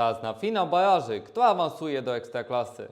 Czas na finał baraży, kto awansuje do Ekstraklasy.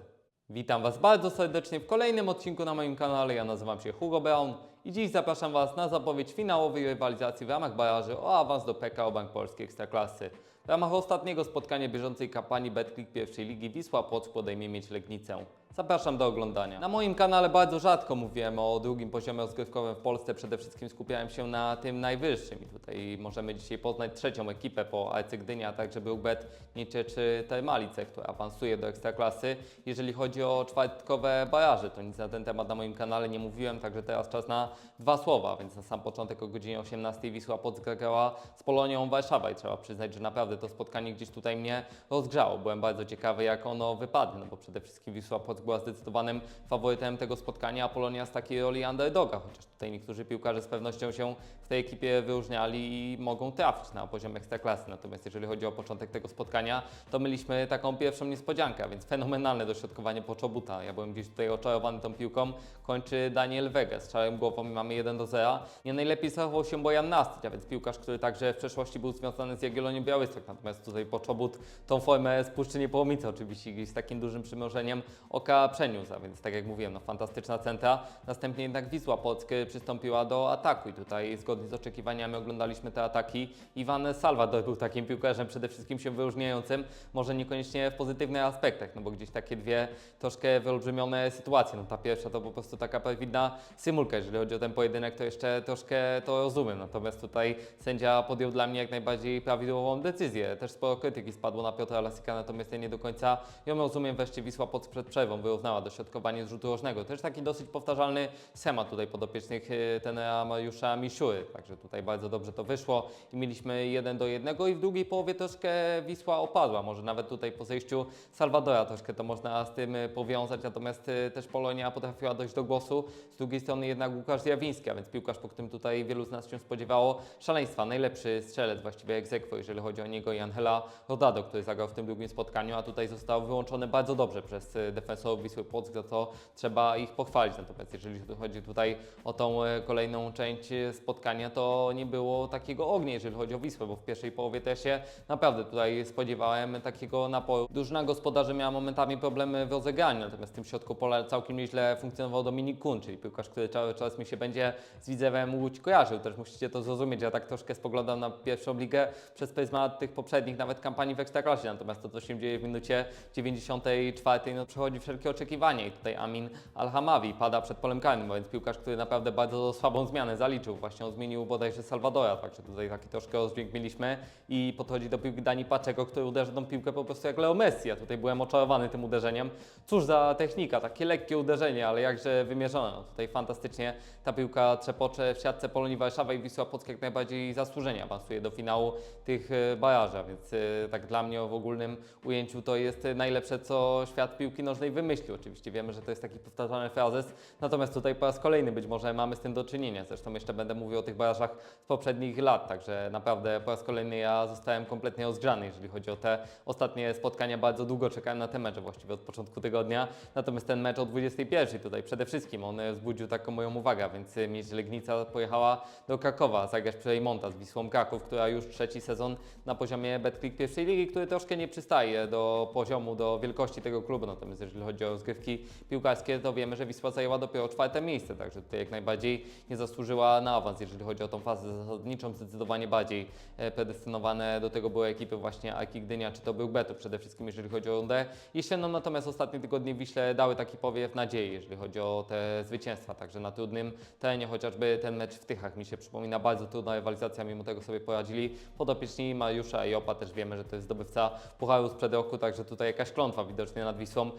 Witam Was bardzo serdecznie w kolejnym odcinku na moim kanale. Ja nazywam się Hugo Brown i dziś zapraszam Was na zapowiedź finałowej rywalizacji w ramach baraży o awans do PKO Bank Polski Ekstraklasy. W ramach ostatniego spotkania bieżącej kampanii BetClick pierwszej ligi Wisła Płock podejmie mieć Legnicę. Zapraszam do oglądania. Na moim kanale bardzo rzadko mówiłem o drugim poziomie rozgrywkowym w Polsce. Przede wszystkim skupiałem się na tym najwyższym. I tutaj możemy dzisiaj poznać trzecią ekipę po AC Gdynia, a także był Bet Nietzsche czy Termalice, która awansuje do Ekstraklasy. Jeżeli chodzi o czwartkowe baraże, to nic na ten temat na moim kanale nie mówiłem, także teraz czas na dwa słowa. Więc na sam początek o godzinie 18 Wisła Płock grała z Polonią Warszawa i trzeba przyznać, że naprawdę to spotkanie gdzieś tutaj mnie rozgrzało. Byłem bardzo ciekawy, jak ono wypadnie, no bo przede wszystkim Wisła Płock była zdecydowanym faworytem tego spotkania, a Polonia z takiej roli underdoga, chociaż tutaj niektórzy piłkarze z pewnością się w tej ekipie wyróżniali i mogą trafić na poziom ekstraklasy. Natomiast jeżeli chodzi o początek tego spotkania, to mieliśmy taką pierwszą niespodziankę, a więc fenomenalne dośrodkowanie Poczobuta. Ja byłem gdzieś tutaj oczarowany tą piłką, kończy Daniel Wege. Z czarem głową i mamy 1 do 0. Nie najlepiej zachował się Bojan Nastyć, a więc piłkarz, który także w przeszłości był związany z Jagiellonią Białystok. Natomiast tutaj Poczobut tą formę z Puszczynie Połomice oczywiście z takim dużym przymrożeniem oka przeniósł, a więc tak jak mówiłem, no fantastyczna centra. Następnie jednak Wisła Płock przystąpiła do ataku i tutaj zgodnie z oczekiwaniami oglądaliśmy te ataki. Iwan Salvador był takim piłkarzem przede wszystkim się wyróżniającym, może niekoniecznie w pozytywnych aspektach, no bo gdzieś takie dwie troszkę wyolbrzymione sytuacje. No ta pierwsza to po prostu taka pewidna symulka, jeżeli chodzi o ten pojedynek, to jeszcze troszkę to rozumiem. Natomiast tutaj sędzia podjął dla mnie jak najbardziej prawidłową decyzję. Też sporo krytyki spadło na Piotra Lasika, natomiast ja nie do końca ją rozumiem. Wreszcie Wisła pod przed przerwą wyrównała dośrodkowanie z rzutu rożnego. Też taki dosyć powtarzalny schemat tutaj podopiecznych y, tenera Mariusza Misiury. Także tutaj bardzo dobrze to wyszło i mieliśmy jeden do jednego i w drugiej połowie troszkę Wisła opadła. Może nawet tutaj po zejściu Salwadora troszkę to można z tym y, powiązać, natomiast y, też Polonia potrafiła dojść do głosu. Z drugiej strony jednak Łukasz Zjawiński, a więc piłkarz, po którym tutaj wielu z nas się spodziewało szaleństwa. Najlepszy strzelec właściwie egzekwo, jeżeli chodzi o niego i Angela Rodado, który zagrał w tym drugim spotkaniu, a tutaj został wyłączony bardzo dobrze przez y, defensorów Wisły Płock, za co trzeba ich pochwalić. Natomiast jeżeli chodzi tutaj o tą y, kolejną część y, spotkania, to nie było takiego ognia, jeżeli chodzi o Wisłę, bo w pierwszej połowie też się naprawdę tutaj spodziewałem takiego napoju. Drużyna gospodarzy miała momentami problemy w rozegraniu, natomiast w tym środku pola całkiem nieźle funkcjonował Dominik Kun, czyli piłkarz, który cały czas mi się będzie z Widzewem Łódź kojarzył. Też musicie to zrozumieć, ja tak troszkę spoglądam na pierwszą ligę przez pryzmat tych poprzednich nawet kampanii w Ekstraklasie, natomiast to, co się dzieje w minucie 94, no przechodzi wszelkie oczekiwania i tutaj Amin Al-Hamawi pada przed polem karnym, więc piłkarz, który naprawdę bardzo słabą zmianę zaliczył, właśnie on zmienił bodajże Salwadora, także tutaj taki troszkę rozdźwięk mieliśmy i podchodzi do piłki Dani Paczego, który uderzy tą piłkę po prostu jak Leo Messi, ja tutaj byłem oczarowany tym uderzeniem. Cóż za technika, takie lekkie uderzenie, ale jakże wymierzone. No, tutaj fantastycznie ta piłka trzepocze w siatce Polonii Warszawa i Wisła Płock jak najbardziej zasłużenie awansuje do finału tych e, baraża, więc e, tak dla mnie w ogólnym ujęciu to jest e, najlepsze, co świat piłki nożnej wymyślił. Oczywiście wiemy, że to jest taki powtarzany frazes, natomiast tutaj po raz kolejny być może mamy z tym do czynienia. Zresztą jeszcze będę mówił o tych barażach z poprzednich lat, także naprawdę po raz kolejny ja zostałem kompletnie rozgrzany, jeżeli chodzi o te ostatnie spotkania. Bardzo długo czekałem na te mecze, właściwie od początku tygodnia. Natomiast ten mecz o 21 tutaj przede wszystkim on e, wzbudził taką moją uwagę, więc e, Miedź Legnica pojechała do Krakowa zagrać przy Rejmonta z Wisłą Kraków, która już trzeci sezon na poziomie Betclick pierwszej ligi, który troszkę nie przystaje do poziomu, do wielkości tego klubu. Natomiast jeżeli chodzi o rozgrywki piłkarskie, to wiemy, że Wisła zajęła dopiero czwarte miejsce, także tutaj jak najbardziej nie zasłużyła na awans. Jeżeli chodzi o tą fazę zasadniczą, zdecydowanie bardziej e, predestynowane do tego były ekipy właśnie Aki Gdynia, czy to był Beto przede wszystkim, jeżeli chodzi o rundę jesienną. Natomiast ostatnie tygodnie Wiśle dały taki powiew nadziei, jeżeli chodzi o te zwycięstwa. Także na trudnym terenie, chociażby ten mecz w Tychach mi się przypomina, bardzo trudna rywalizacja, mimo tego sobie poradzili. Podopieczni Mariusza i Opa też wiemy, że to jest zdobywca Pucharu sprzed roku, także tutaj jakaś klątwa widocznie nad Wisłą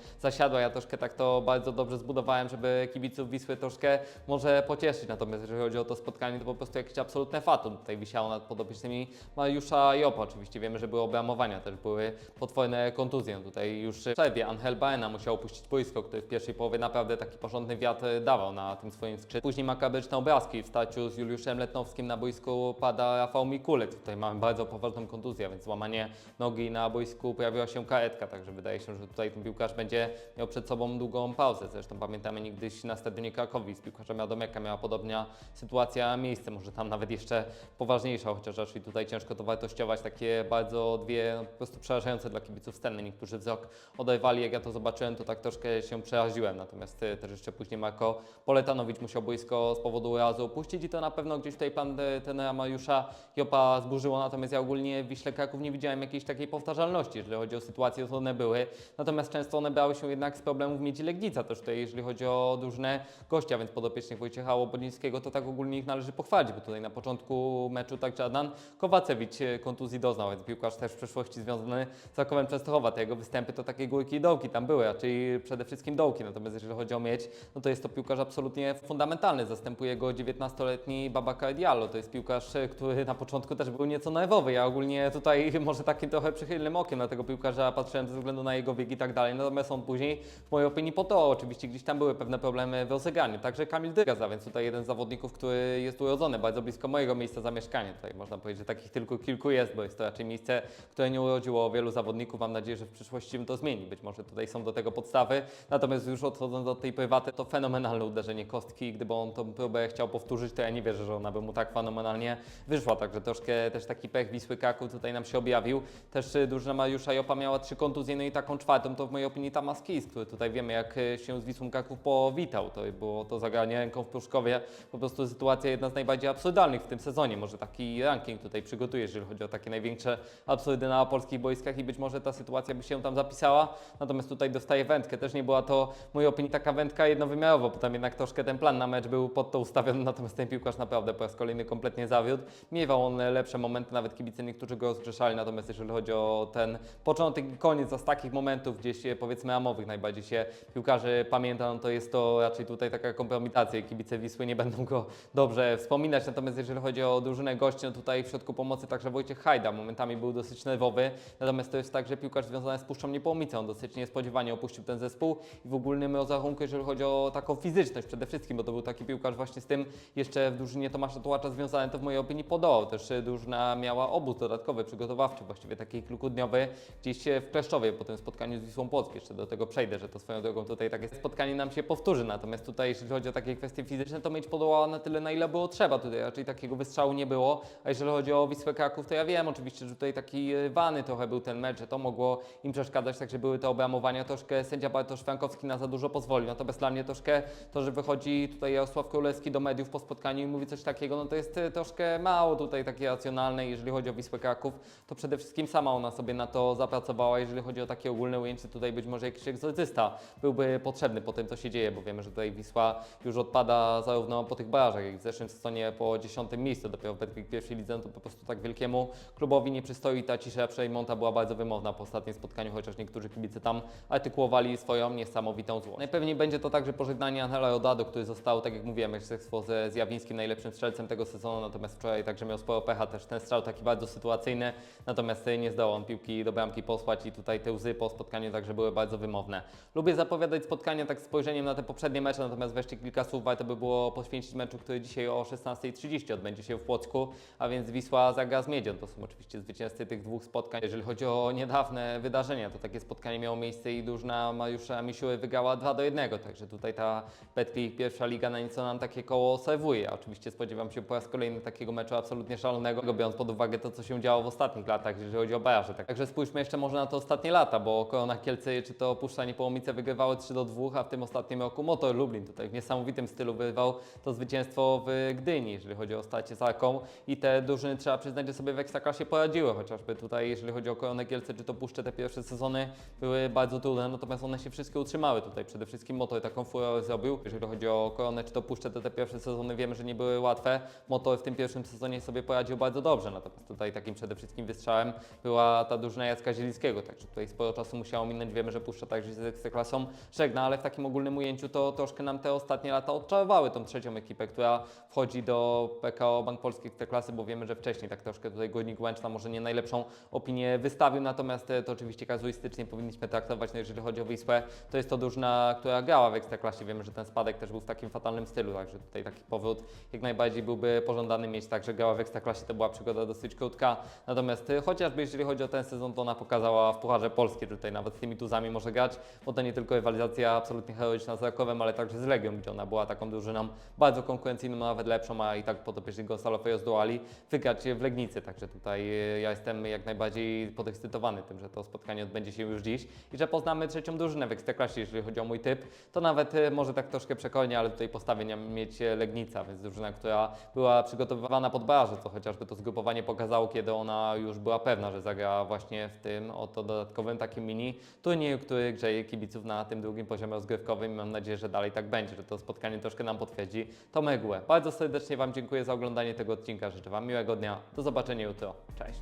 Ja troszkę tak to bardzo dobrze zbudowałem, żeby kibiców Wisły troszkę może pocieszyć. Natomiast jeżeli chodzi o to spotkanie, to po prostu jakieś absolutne fatum tutaj wisiało nad podopiecznymi Mariusza i Opa. Oczywiście wiemy, że były obramowania, też były potworne kontuzje. Tutaj już w przerwie Angel Baena musiał opuścić boisko, który w pierwszej połowie naprawdę taki porządny wiatr dawał na tym swoim skrzydle. Później makabryczne obrazki w starciu z Juliuszem Letnowskim na boisku pada Rafał Mikulek. Tutaj mamy bardzo poważną kontuzję, więc złamanie nogi na boisku pojawiła się karetka, także wydaje się, że tutaj ten piłkarz będzie miał przed sobą długą pauzę. Zresztą pamiętamy niegdyś na stadionie Krakowi z piłkarzem Adomiaka miała podobna sytuacja miejsce, może tam nawet jeszcze poważniejsza, chociaż raczej tutaj ciężko to wartościować. Takie bardzo dwie no, po prostu przerażające dla kibiców sceny. Niektórzy wzrok oderwali, jak ja to zobaczyłem, to tak troszkę się przeraziłem. Natomiast e, też jeszcze później Marko Poletanowicz musiał boisko z powodu urazu opuścić i to na pewno gdzieś tutaj plan e, tenera Mariusza Jopa zburzyło. Natomiast ja ogólnie w Wiśle Kraków nie widziałem jakiejś takiej powtarzalności, jeżeli chodzi o sytuacje, to one były. Natomiast często one brały się jednak z problemów Miedzi Legnica też tutaj, jeżeli chodzi o drużynę gościa, więc podopiecznych Wojciecha Łobodnickiego to tak ogólnie ich należy pochwalić, bo tutaj na początku meczu także Adnan Kowacewicz kontuzji doznał, więc piłkarz też w przeszłości związany z Rakowem Częstochowa. Te jego występy to takie górki i dołki tam były, raczej przede wszystkim dołki. Natomiast jeżeli chodzi o mieć, no to jest to piłkarz absolutnie fundamentalny. Zastępuje go 19-letni Babaka Diallo. To jest piłkarz, który na początku też był nieco nerwowy. Ja ogólnie tutaj może takim trochę przychylnym okiem na tego piłkarza patrzyłem ze względu na jego wiek i tak dalej. Natomiast on później, w mojej opinii, po to oczywiście gdzieś tam były pewne problemy w rozegraniu. Także Kamil Dygaza, więc tutaj jeden z zawodników, który jest urodzony bardzo blisko mojego miejsca zamieszkania. Tutaj można powiedzieć, że takich tylko kilku jest, bo jest to raczej miejsce, które nie urodziło wielu zawodników. Mam nadzieję, że w przyszłości to zmieni. Być może tutaj są do tego podstawy. Natomiast już odchodząc od tej prywaty, to fenomenalne uderzenie kostki. Gdyby on tą próbę chciał powtórzyć, to ja nie wierzę, że ona by mu tak fenomenalnie wyszła. Także troszkę też taki pech Wisły Kraków tutaj nam się objawił. Też y, drużyna Mariusza Jopa miała trzy kontuzje, no i taką czwartą to w mojej opinii Tamas Który tutaj wiemy jak y, się z Wisłą Kraków powitał. To było to zagranie ręką w Pruszkowie. Po prostu sytuacja jedna z najbardziej absurdalnych w tym sezonie. Może taki ranking tutaj przygotuję, jeżeli chodzi o takie największe absurdy na polskich boiskach i być może ta sytuacja by się tam zapisała. Natomiast tutaj dostaje wędkę. Też nie była to w mojej opinii taka wędka jednowymiarowa, bo tam jednak troszkę ten plan na mecz był pod to ustawiony, natomiast ten piłkarz naprawdę po raz kolejny kompletnie zawiódł. Miewał on lepsze momenty, nawet kibice niektórzy go rozgrzeszali, natomiast jeżeli chodzi o ten początek i koniec, z takich momentów gdzieś e, powiedzmy amowych najbardziej się piłkarzy pamięta, no to jest to raczej tutaj taka kompromitacja kibice Wisły nie będą go dobrze wspominać, natomiast jeżeli chodzi o drużynę gości, no tutaj w środku pomocy także Wojciech Hajda momentami był dosyć nerwowy, natomiast to jest tak, że piłkarz związany z Puszczą Niepołomicą, dosyć niespodziewanie opuścił ten zespół i w ogólnym rozrachunku, jeżeli chodzi o taką fizyczność przede wszystkim, bo to był taki piłkarz właśnie z tym jeszcze w drużynie Tomasza Tułacza związany, to w mojej opinii podołał. Też e, drużyna miała obóz dodatkowy, przygotowawczy, właściwie taki kilkudniowy, gdzieś e, w Kleszczowie po tym spotkaniu z Wisłą Płock. Jeszcze do tego przejdę, że to swoją drogą tutaj takie spotkanie nam się powtórzy. Natomiast tutaj, jeżeli chodzi o takie kwestie fizyczne, to mieć podołała na tyle, na ile było trzeba. Tutaj raczej takiego wystrzału nie było. A jeżeli chodzi o Wisłę Kraków, to ja wiem oczywiście, że tutaj taki e, wany trochę był ten mecz, że to mogło im przeszkadzać, także były te obramowania. Troszkę sędzia Bartosz Frankowski na za dużo pozwolił. Natomiast dla mnie troszkę to, że wychodzi tutaj Jarosław Królewski do mediów po spotkaniu i mówi coś takiego, no to jest e, troszkę mało tutaj takie racjonalne. Jeżeli chodzi o Wisłę Kraków, to przede wszystkim sama ona sobie na to zapracowała. Jeżeli chodzi o takie ogólne ujęcie, tutaj być może jakiś egzorcysta byłby potrzebny po tym, co się dzieje, bo wiemy, że tutaj Wisła już odpada zarówno po tych barażach, jak w zeszłym sezonie po dziesiątym miejscu, dopiero w Betclic pierwszej lidze, no to po prostu tak wielkiemu klubowi nie przystoi. Ta cisza Przejmonta była bardzo wymowna po ostatnim spotkaniu, chociaż niektórzy kibice tam artykułowali swoją niesamowitą złość. Najpewniej będzie to także pożegnanie Angela Rodado, który został, tak jak mówiłem, jeszcze ze Zjawińskim najlepszym strzelcem tego sezonu, natomiast wczoraj także miał sporo pecha, też ten strzał taki bardzo sytuacyjny, natomiast nie zdołał on piłki do bramki posłać i tutaj te łzy po spotkaniu także były bardzo wymowne. Lubię zapowiadać spotkania tak spojrzeniem na te poprzednie mecze, natomiast wreszcie kilka słów warto by było poświęcić meczu, który dzisiaj o 16.30 odbędzie się w Płocku, a więc Wisła zagra z Miedzią. To są oczywiście zwycięzcy tych dwóch spotkań. Jeżeli chodzi o niedawne wydarzenia, to takie spotkanie miało miejsce i drużyna Mariusza Misiuły wygrała 2 do 1, także tutaj ta Betclic pierwsza liga na nieco nam takie koło serwuje. Oczywiście spodziewam się po raz kolejny takiego meczu absolutnie szalonego, biorąc pod uwagę to, co się działo w ostatnich latach, jeżeli chodzi o baraże. Także spójrzmy jeszcze może na to ostatnie lata, bo Korona Kielce czy to Puszcza Niepołomice wygrywały 3 do 2, a w tym ostatnim roku Motor Lublin tutaj w niesamowitym stylu wyrwał to zwycięstwo w Gdyni, jeżeli chodzi o stacie Sarką i te drużyny trzeba przyznać, że sobie w Ekstraklasie poradziły, chociażby tutaj jeżeli chodzi o Koronę Kielce czy to Puszczę, te pierwsze sezony były bardzo trudne, natomiast one się wszystkie utrzymały tutaj, przede wszystkim Motor taką furorę zrobił, jeżeli chodzi o Koronę czy to Puszczę, to te pierwsze sezony wiemy, że nie były łatwe, Motor w tym pierwszym sezonie sobie poradził bardzo dobrze, natomiast tutaj takim przede wszystkim wystrzałem była ta drużyna Jacka Zielińskiego, także tutaj sporo czasu musiało minąć, wiemy, że Puszcza także z Ekstraklasą żegna, ale w takim ogólnym ujęciu to troszkę nam te ostatnie lata odczarowały tą trzecią ekipę, która wchodzi do PKO Bank Polski Ekstraklasy, bo wiemy, że wcześniej tak troszkę tutaj Górnik Łęczna może nie najlepszą opinię wystawił, natomiast e, to oczywiście kazuistycznie powinniśmy traktować, no jeżeli chodzi o Wisłę, to jest to drużyna, która grała w Ekstraklasie, wiemy, że ten spadek też był w takim fatalnym stylu, także tutaj taki powrót jak najbardziej byłby pożądany mieć, także grała w Ekstraklasie, to była przygoda dosyć krótka, natomiast e, chociażby jeżeli chodzi o ten sezon, to ona pokazała w Pucharze Polskie, tutaj nawet z tymi tuzami może grać, bo to nie tylko rywalizacja absolutnie heroiczna z Rakowem, ale także z Legią, gdzie ona była taką drużyną bardzo konkurencyjną, nawet lepszą, a i tak podopieczni Gonzalo Fejos zdołali wygrać w Legnicy, także tutaj e, ja jestem jak najbardziej podekscytowany tym, że to spotkanie odbędzie się już dziś i że poznamy trzecią drużynę w Ekstraklasie, jeżeli chodzi o mój typ, to nawet e, może tak troszkę przekornie, ale tutaj postawię nie mieć e, Legnica, więc drużyna, która była przygotowywana pod baraże, co chociażby to zgrupowanie pokazało, kiedy ona już była pewna, że zagra właśnie w tym oto dodatkowym takim mini turnieju, który grzeje kibiców na tym drugim poziomie rozgrywkowym i mam nadzieję, że dalej tak będzie, że to spotkanie troszkę nam potwierdzi to mgłę. Bardzo serdecznie Wam dziękuję za oglądanie tego odcinka, życzę Wam miłego dnia, do zobaczenia jutro, cześć!